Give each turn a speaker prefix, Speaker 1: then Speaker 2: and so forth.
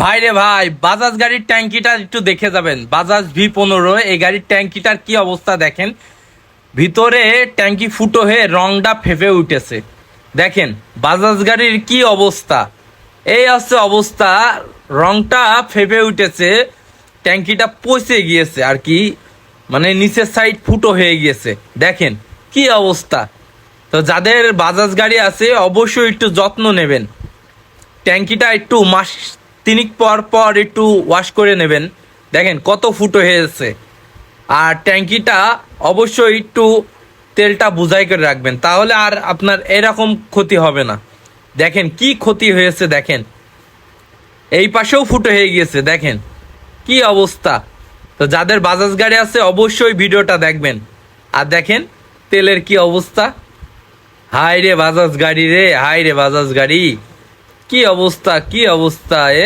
Speaker 1: ভাই রে ভাই, বাজাজ গাড়ির ট্যাঙ্কিটা একটু দেখে যাবেন। বাজাজ ভি পনেরো, এই গাড়ির ট্যাঙ্কিটার কি অবস্থা দেখেন। ভিতরে ট্যাঙ্কি ফুটো হয়ে রংটা ফেপে উঠেছে। দেখেন, বাজাজ গাড়ির কি অবস্থা। এই হচ্ছে অবস্থা, রংটা ফেপে উঠেছে, ট্যাঙ্কিটা পচে গিয়েছে আর কি মানে নিচের সাইড ফুটো হয়ে গিয়েছে। দেখেন, কি অবস্থা। তো যাদের বাজাজ গাড়ি আছে, অবশ্যই একটু যত্ন নেবেন। ট্যাঙ্কিটা একটু মাস তিনিক পর পর একটু ওয়াশ করে নেবেন। দেখেন কত ফুটো হয়েছে। আর ট্যাঙ্কিটা অবশ্যই একটু তেলটা বুঝাই করে রাখবেন, তাহলে আর আপনার এরকম ক্ষতি হবে না। দেখেন কি ক্ষতি হয়েছে, দেখেন। এই পাশেও ফুটো হয়ে গিয়েছে, দেখেন। কি অবস্থা। তো যাদের বাজাজ গাড়ি আছে, অবশ্যই ভিডিওটা দেখবেন। আর দেখেন, তেলের কি অবস্থা। হাই রে বাজাজ গাড়ি রে হাই রে বাজাজ গাড়ি। কি অবস্থা কি অবস্থা এ?